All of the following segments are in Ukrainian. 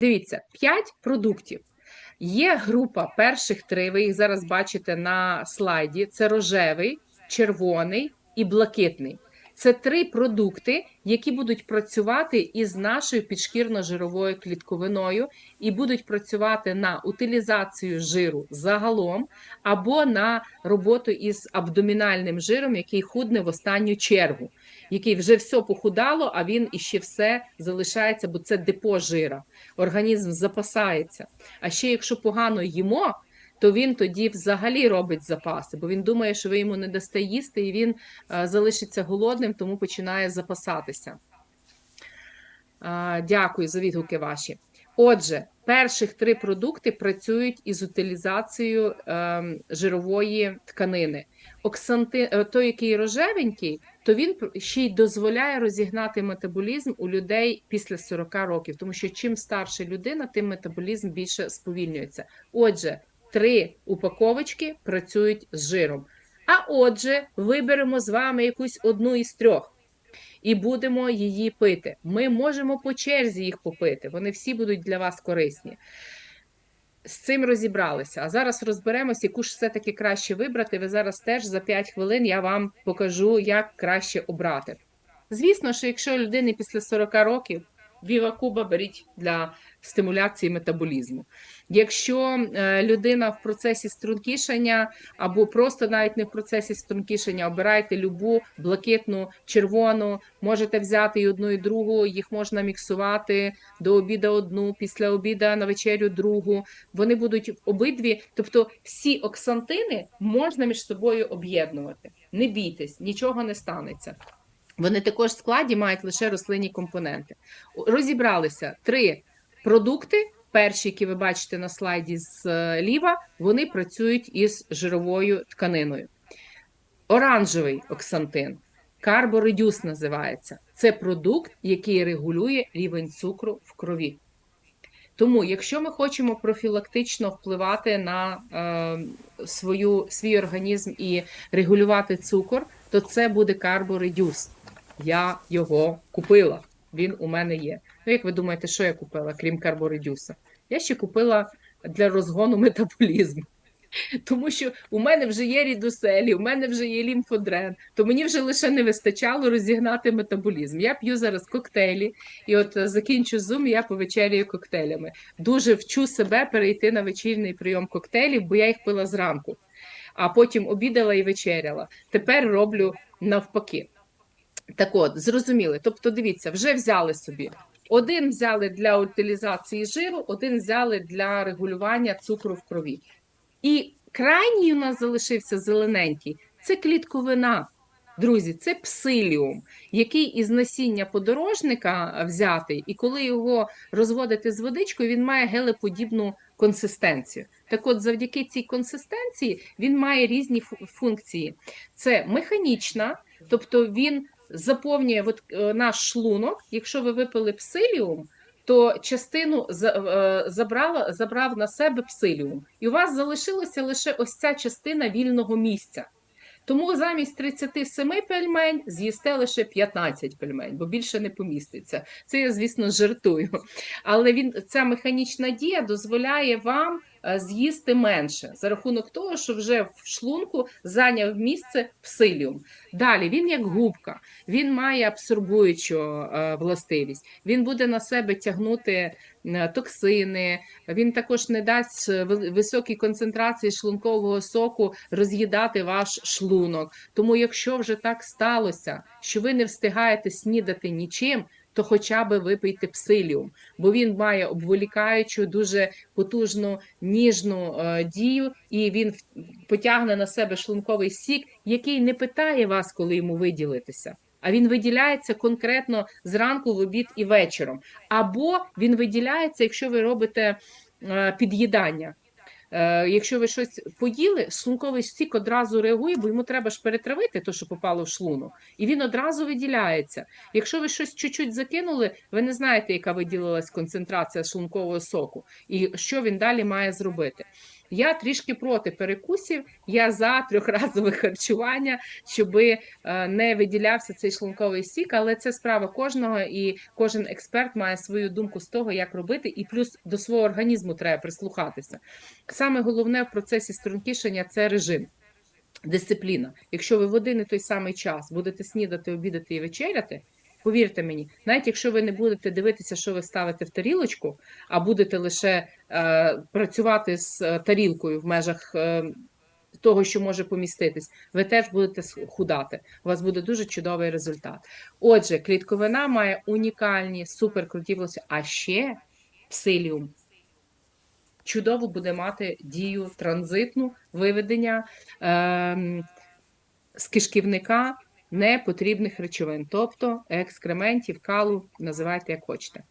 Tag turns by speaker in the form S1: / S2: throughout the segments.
S1: Дивіться, 5 продуктів. Є група перших три. Ви їх зараз бачите на слайді. Це рожевий, червоний і блакитний. Це три продукти, які будуть працювати із нашою підшкірно-жировою клітковиною і будуть працювати на утилізацію жиру загалом, або на роботу із абдомінальним жиром, який худне в останню чергу, який вже все похудало, а він іще все залишається, бо це депо жира. Організм запасається. А ще якщо погано їмо, то він тоді взагалі робить запаси, бо він думає, що ви йому не дасте їсти, і він е, залишиться голодним, тому починає запасатися. Дякую за відгуки ваші. Отже, перших три продукти працюють із утилізацією е, жирової тканини. Оксанти, е, той, який рожевенький, то він ще й дозволяє розігнати метаболізм у людей після 40 років, тому що чим старша людина, тим метаболізм більше сповільнюється. Отже, три упаковочки працюють з жиром. А отже, виберемо з вами якусь одну із трьох і будемо її пити. Ми можемо по черзі їх попити. Вони всі будуть для вас корисні. З цим розібралися. А зараз розберемось, яку ж все-таки краще вибрати. Ви зараз теж за 5 хвилин я вам покажу, як краще обрати. Звісно, що якщо людині після 40 років Віва Куба беріть для стимуляції метаболізму. Якщо е, людина в процесі стрункішення або просто навіть не в процесі стрункішення, обирайте любу блакитну, червону, можете взяти і одну, і другу, їх можна міксувати до обіда одну, після обіда на вечерю другу. Вони будуть обидві, тобто всі оксантини можна між собою об'єднувати. Не бійтесь, нічого не станеться. Вони також в складі мають лише рослинні компоненти. Розібралися три продукти. Перші, які ви бачите на слайді зліва, вони працюють із жировою тканиною. Оранжевий оксантин, карборедюс називається. Це продукт, який регулює рівень цукру в крові. Тому, якщо ми хочемо профілактично впливати на е, свою, свій організм і регулювати цукор, то це буде карборедюс. Я його купила. Він у мене є. Ну, як ви думаєте, що я купила, крім карборедюса? Я ще купила для розгону метаболізму. Тому що у мене вже є рідуселі, у мене вже є лімфодрен, то мені вже лише не вистачало розігнати метаболізм. Я п'ю зараз коктейлі, і от е, закінчу зум, я повечерюю коктейлями. Дуже вчу себе перейти на вечірній прийом коктейлів, бо я їх пила зранку, а потім обідала і вечеряла. Тепер роблю навпаки. Так от, зрозуміли. Тобто, дивіться, вже взяли собі. Один взяли для утилізації жиру, один взяли для регулювання цукру в крові. І крайній у нас залишився зелененький це клітковина. Друзі, це псиліум, який із насіння подорожника взятий, і коли його розводити з водичкою, він має гелеподібну консистенцію. Так от, завдяки цій консистенції він має різні функції. Це механічна, тобто він заповнює от, е, наш шлунок. Якщо ви випили псиліум, то частину е, забрала, забрав на себе псиліум, і у вас залишилася лише ось ця частина вільного місця. Тому замість 37 пельмень з'їсте лише 15 пельмень, бо більше не поміститься. Це я, звісно, жартую. Але він ця механічна дія дозволяє вам з'їсти менше за рахунок того, що вже в шлунку зайняв місце псиліум. Далі він як губка, він має абсорбуючу е, властивість. Він буде на себе тягнути е, токсини. Він також не дасть е, високій концентрації шлункового соку роз'їдати ваш шлунок. Тому, якщо вже так сталося, що ви не встигаєте снідати нічим. То хоча б випийте псиліум, бо він має обволікаючу, дуже потужну ніжну е, дію, і він потягне на себе шлунковий сік, який не питає вас, коли йому виділитися. А він виділяється конкретно зранку, в обід і вечором. Або він виділяється, якщо ви робите е, під'їдання. Е, якщо ви щось поїли, шлунковий сік одразу реагує, бо йому треба ж перетравити те, що попало в шлунок, і він одразу виділяється. Якщо ви щось чуть-чуть закинули, ви не знаєте, яка виділилась концентрація шлункового соку, і що він далі має зробити. Я трішки проти перекусів, я за трьохразове харчування, щоб не виділявся цей шлунковий сік, але це справа кожного, і кожен експерт має свою думку з того, як робити, і плюс до свого організму треба прислухатися. Саме головне в процесі стрункішення це режим. Дисципліна. Якщо ви в один і той самий час будете снідати, обідати і вечеряти, повірте мені, навіть якщо ви не будете дивитися, що ви ставите в тарілочку, а будете лише е, працювати з е, тарілкою в межах е, того, що може поміститись, ви теж будете худати. У вас буде дуже чудовий результат. Отже, клітковина має унікальні суперкруті волосся, а ще псиліум чудово буде мати дію транзитну виведення е, з кишківника непотрібних речовин, тобто екскрементів, калу, називайте як хочете.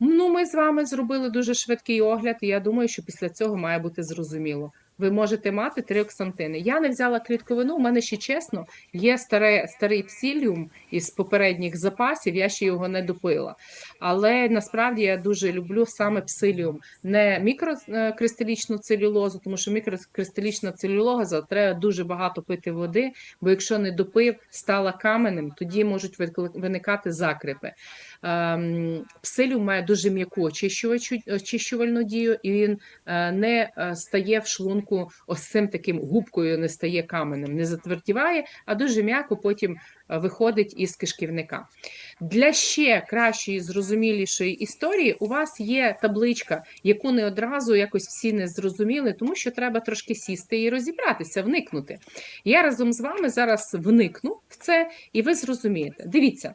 S1: Ну, ми з вами зробили дуже швидкий огляд, і я думаю, що після цього має бути зрозуміло ви можете мати три оксантини. Я не взяла клітковину, у мене ще чесно, є старе, старий псіліум із попередніх запасів, я ще його не допила. Але насправді я дуже люблю саме псиліум, не мікрокристалічну целюлозу, тому що мікрокристалічна целюлоза треба дуже багато пити води, бо якщо не допив, стала каменем, тоді можуть виникати закрипи. Ем, псиліум має дуже м'яку очищувальну дію, і він е, не е, стає в шлунку шлунку ось цим таким губкою не стає каменем, не затвердіває, а дуже м'яко потім е, виходить із кишківника. Для ще кращої, зрозумілішої історії у вас є табличка, яку не одразу якось всі не зрозуміли, тому що треба трошки сісти і розібратися, вникнути. Я разом з вами зараз вникну в це, і ви зрозумієте. Дивіться,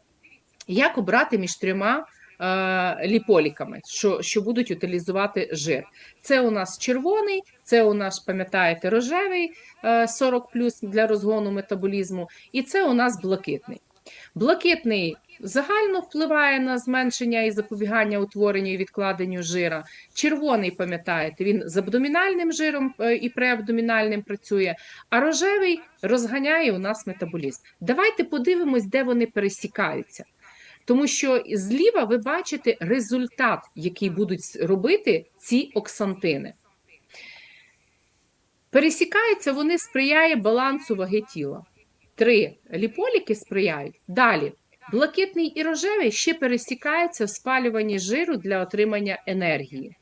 S1: як обрати між трьома. Е, ліполіками, що що будуть утилізувати жир. Це у нас червоний, це у нас, пам'ятаєте, рожевий 40 е, плюс для розгону метаболізму, і це у нас блакитний. Блакитний загально впливає на зменшення і запобігання утворенню і відкладенню жира. Червоний, пам'ятаєте, він з абдомінальним жиром е, і преабдомінальним працює, а рожевий розганяє у нас метаболізм. Давайте подивимось, де вони пересікаються. Тому що зліва ви бачите результат, який будуть робити ці оксантини. Пересікаються, вони сприяє балансу ваги тіла. Три ліполіки сприяють. Далі. Блакитний і рожевий ще пересікаються в спалюванні жиру для отримання енергії.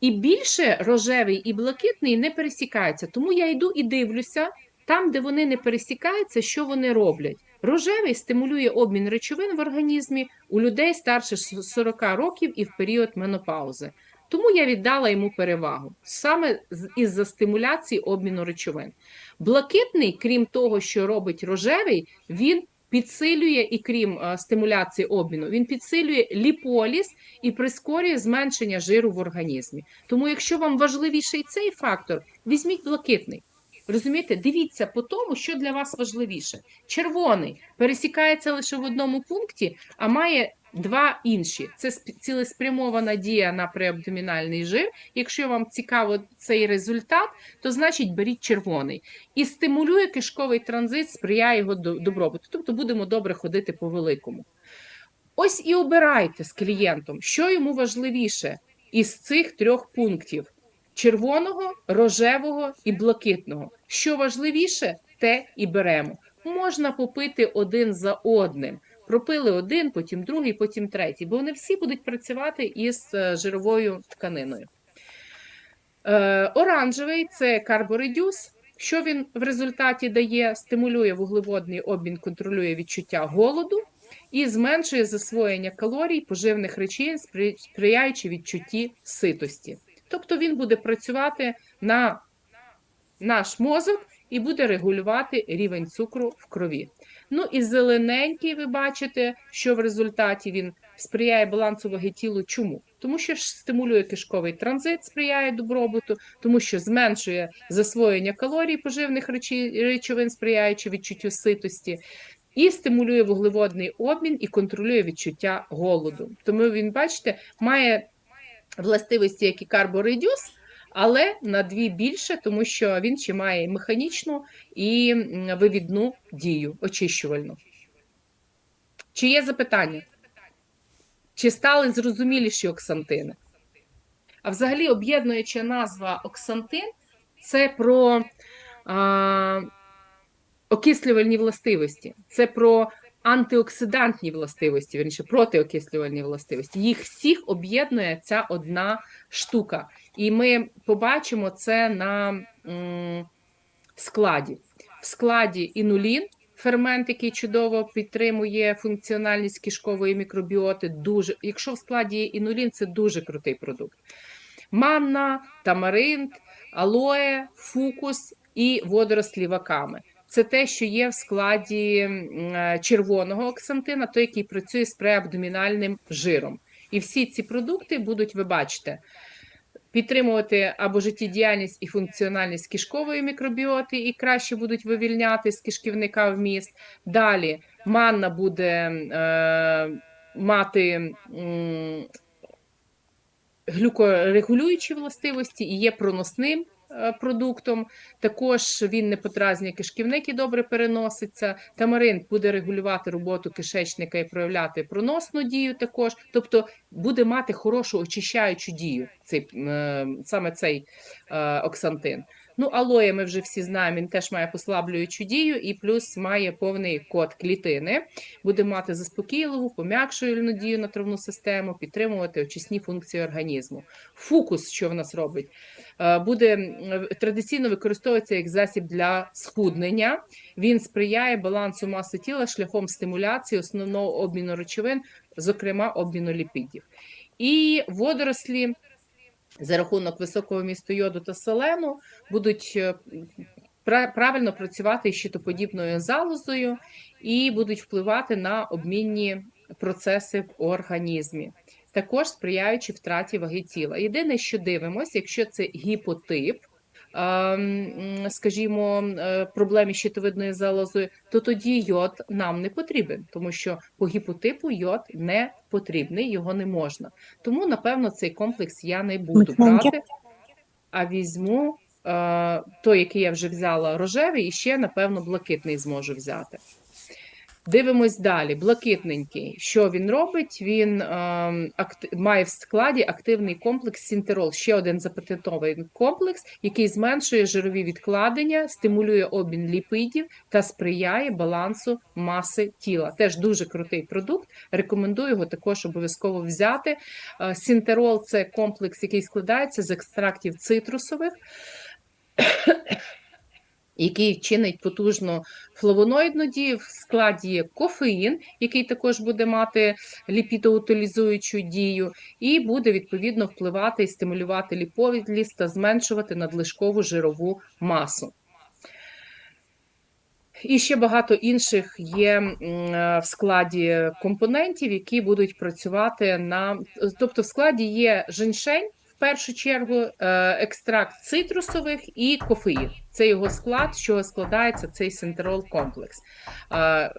S1: І більше рожевий і блакитний не пересікаються. Тому я йду і дивлюся, там, де вони не пересікаються, що вони роблять. Рожевий стимулює обмін речовин в організмі у людей старше 40 років і в період менопаузи. Тому я віддала йому перевагу саме із за стимуляції обміну речовин. Блакитний, крім того, що робить рожевий, він підсилює і крім е, стимуляції обміну, він підсилює ліполіз і прискорює зменшення жиру в організмі. Тому, якщо вам важливіший цей фактор, візьміть блакитний. Розумієте, дивіться по тому, що для вас важливіше. Червоний пересікається лише в одному пункті, а має два інші. Це цілеспрямована дія на преабдомінальний жир. Якщо вам цікаво цей результат, то значить беріть червоний і стимулює кишковий транзит, сприяє його добробуту. Тобто будемо добре ходити по великому. Ось і обирайте з клієнтом, що йому важливіше із цих трьох пунктів червоного, рожевого і блакитного. Що важливіше, те і беремо. Можна попити один за одним. Пропили один, потім другий, потім третій, бо вони всі будуть працювати із е, жировою тканиною. Е, оранжевий це карборедюс. Що він в результаті дає? Стимулює вуглеводний обмін, контролює відчуття голоду і зменшує засвоєння калорій, поживних речей, сприяючи відчутті ситості. Тобто він буде працювати на наш мозок і буде регулювати рівень цукру в крові. Ну і зелененький, ви бачите, що в результаті він сприяє балансу ваги тілу. Чому? Тому що стимулює кишковий транзит, сприяє добробуту, тому що зменшує засвоєння калорій, поживних речовин, сприяючи відчуттю ситості. І стимулює вуглеводний обмін і контролює відчуття голоду. Тому він, бачите, має властивості, як і карборедюс, але на дві більше, тому що він ще має механічну і вивідну дію, очищувальну. Чи є запитання? Чи стали зрозуміліші оксантини? А взагалі об'єднуюча назва оксантин це про а, окислювальні властивості, це про антиоксидантні властивості, верніше протиокислювальні властивості. Їх всіх об'єднує ця одна штука. І ми побачимо це на м, складі. В складі інулін, фермент, який чудово підтримує функціональність кишкової мікробіоти. Дуже, якщо в складі є інулін, це дуже крутий продукт. Манна, тамаринт, алоє, фукус і водорослі ваками. Це те, що є в складі е, червоного оксантина, той, який працює з преабдомінальним жиром. І всі ці продукти будуть, ви бачите, підтримувати або життєдіяльність і функціональність кишкової мікробіоти, і краще будуть вивільняти з кишківника вміст. Далі манна буде е, мати м, глюкорегулюючі властивості і є проносним е, продуктом. Також він не подразнює кишківник і добре переноситься. Тамарин буде регулювати роботу кишечника і проявляти проносну дію також, тобто буде мати хорошу очищаючу дію, цей, е, саме цей е, оксантин. Ну, алоє ми вже всі знаємо, він теж має послаблюючу дію і плюс має повний код клітини. Буде мати заспокійливу, пом'якшувальну дію на травну систему, підтримувати очисні функції організму. Фукус, що в нас робить, Е, буде традиційно використовується як засіб для схуднення. Він сприяє балансу маси тіла шляхом стимуляції основного обміну речовин, зокрема обміну ліпідів. І водорослі за рахунок високого місту йоду та селену будуть е, правильно працювати з щитоподібною залозою і будуть впливати на обмінні процеси в організмі, також сприяючи втраті ваги тіла. Єдине, що дивимося, якщо це гіпотип. Ем, Скажімо, проблеми проблемі з щитовидною залозою, то тоді йод нам не потрібен, тому що по гіпотипу йод не потрібний, його не можна. Тому, напевно, цей комплекс я не буду брати, а візьму е, той, який я вже взяла рожевий, і ще, напевно, блакитний зможу взяти. Дивимось далі. Блакитненький. Що він робить? Він ем, акт... має в складі активний комплекс Сінтерол, ще один запатентований комплекс, який зменшує жирові відкладення, стимулює обмін ліпидів та сприяє балансу маси тіла. Теж дуже крутий продукт. Рекомендую його також обов'язково взяти. Е, Сінтерол це комплекс, який складається з екстрактів цитрусових. Який чинить потужну флавоноїдну дію, в складі є кофеїн, який також буде мати ліпідоутилізуючу дію, і буде відповідно впливати і стимулювати ліповідліз та зменшувати надлишкову жирову масу. І ще багато інших є е, в складі компонентів, які будуть працювати на тобто, в складі є женьшень. Першу чергу е, екстракт цитрусових і кофеїн. Це його склад, з чого складається цей синтерол комплекс. Е,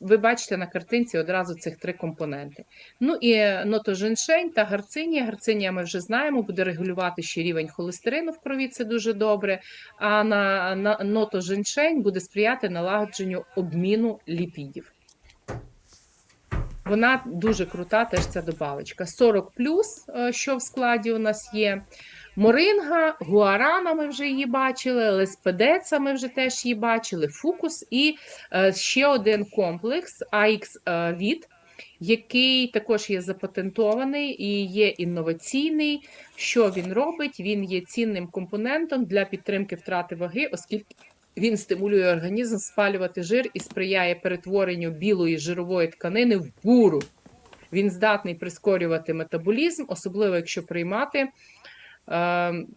S1: Ви бачите на картинці одразу цих три компоненти. Ну і нотоженшень та гарцинія. Гарцинія ми вже знаємо, буде регулювати ще рівень холестерину в крові, це дуже добре. А на, на нотоженшень буде сприяти налагодженню обміну ліпідів. Вона дуже крута, теж ця добавочка. 40 плюс, е, що в складі у нас є. Моринга, гуарана, ми вже її бачили, леспедеца, ми вже теж її бачили, фукус і е, ще один комплекс AX від, який також є запатентований і є інноваційний. Що він робить? Він є цінним компонентом для підтримки втрати ваги, оскільки він стимулює організм спалювати жир і сприяє перетворенню білої жирової тканини в буру. Він здатний прискорювати метаболізм, особливо якщо приймати е,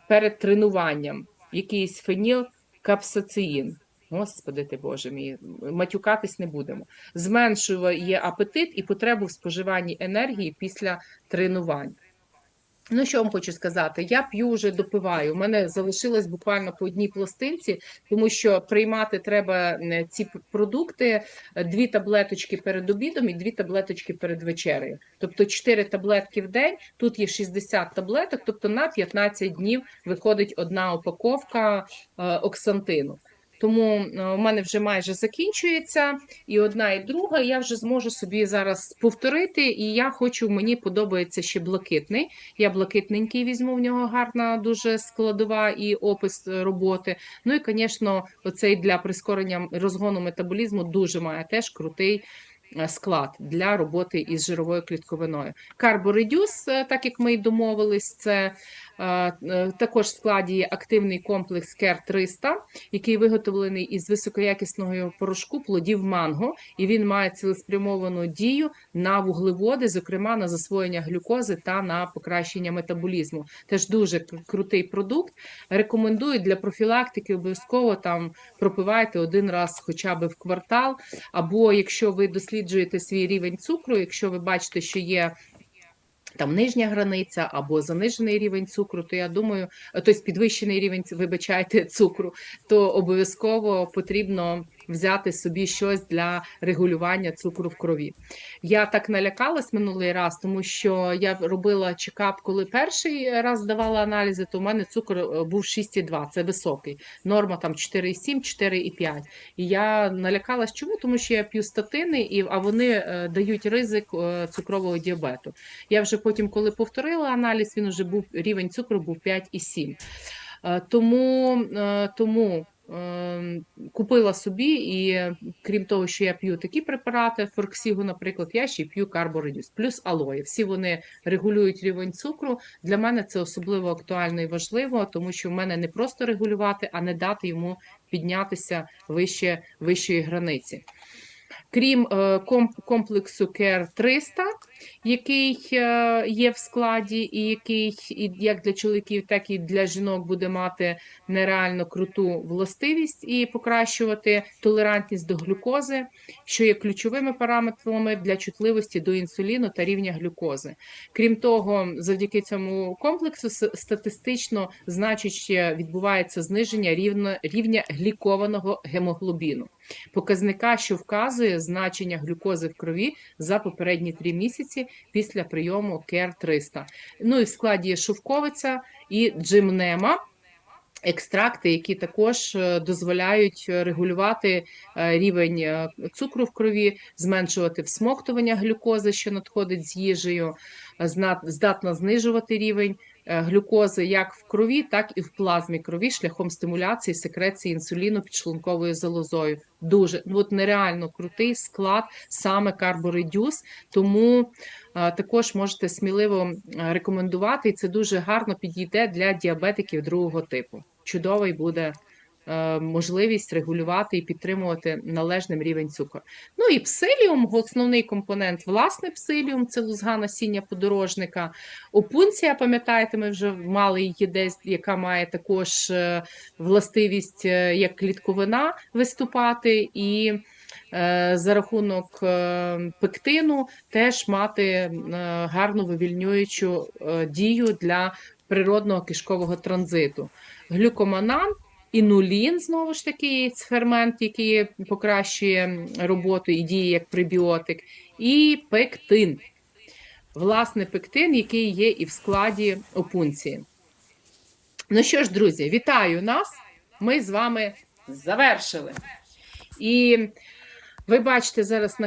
S1: перед тренуванням якийсь фенілкапсацеїн. Господи ти Боже мій, матюкатись не будемо. Зменшує апетит і потребу в споживанні енергії після тренувань. Ну, що вам хочу сказати, я п'ю вже допиваю. У мене залишилось буквально по одній пластинці, тому що приймати треба ці продукти е, дві таблеточки перед обідом і дві таблеточки перед вечерею. Тобто 4 таблетки в день. Тут є 60 таблеток, тобто на 15 днів виходить одна упаковка е, оксантину. Тому е, у мене вже майже закінчується і одна, і друга. Я вже зможу собі зараз повторити. І я хочу, мені подобається ще блакитний. Я блакитненький візьму в нього гарна, дуже складова і опис е, роботи. Ну і, звісно, оцей для прискорення розгону метаболізму дуже має теж крутий. е, Склад для роботи із жировою клітковиною. Карборедюс, так як ми й домовились, це також в складі є активний комплекс КЕР 300, який виготовлений із високоякісного порошку плодів манго, і він має цілеспрямовану дію на вуглеводи, зокрема на засвоєння глюкози та на покращення метаболізму. Теж дуже крутий продукт. Рекомендую для профілактики обов'язково там пропивайте один раз, хоча б в квартал. Або якщо ви досліджуєте свій рівень цукру, якщо ви бачите, що є там нижня границя або занижений рівень цукру, то я думаю, тобто підвищений рівень, вибачайте, цукру, то обов'язково потрібно взяти собі щось для регулювання цукру в крові. Я так налякалась минулий раз, тому що я робила чекап, коли перший раз здавала аналізи, то у мене цукор е, був 6,2, це високий. Норма там 4,7, 4,5. І я налякалась, чому? Тому що я п'ю статини, і, а вони е, дають ризик е, цукрового діабету. Я вже потім, коли повторила аналіз, він вже був рівень цукру був 5,7. Е, Тому, тому купила собі, і крім того, що я п'ю такі препарати, форксігу, наприклад, я ще п'ю карборедюс, плюс алоє. Всі вони регулюють рівень цукру. Для мене це особливо актуально і важливо, тому що в мене не просто регулювати, а не дати йому піднятися вище вищої границі. Крім е, комплексу CARE 300, який е, є в складі, і який і як для чоловіків, так і для жінок буде мати нереально круту властивість і покращувати толерантність до глюкози, що є ключовими параметрами для чутливості до інсуліну та рівня глюкози. Крім того, завдяки цьому комплексу статистично значить відбувається зниження рівня, рівня глікованого гемоглобіну, показника, що вказує значення глюкози в крові за попередні три місяці після прийому КЕР 300. Ну і в складі є шовковиця і джимнема. Екстракти, які також е, дозволяють е, регулювати е, рівень цукру в крові, зменшувати всмоктування глюкози, що надходить з їжею, здатна знижувати рівень глюкози як в крові, так і в плазмі крові шляхом стимуляції секреції інсуліну підшлунковою залозою. Дуже ну, от нереально крутий склад саме карборедюс, тому е, також можете сміливо е, рекомендувати, і це дуже гарно підійде для діабетиків другого типу. Чудовий буде е, можливість регулювати і підтримувати належним рівень цукру. Ну і псиліум, основний компонент, власне, псиліум це лузга насіння подорожника. Опунція, пам'ятаєте, ми вже мали її десь, яка має також е, властивість е, як клітковина виступати, і е, за рахунок е, пектину теж мати е, гарну вивільнюючу е, дію для природного кишкового транзиту. Глюкоманан. Інулін, знову ж таки, фермент, який покращує роботу і діє як пребіотик, і пектин. Власне, пектин, який є і в складі опунції. Ну що ж, друзі, вітаю нас! Ми з вами завершили. І ви бачите зараз на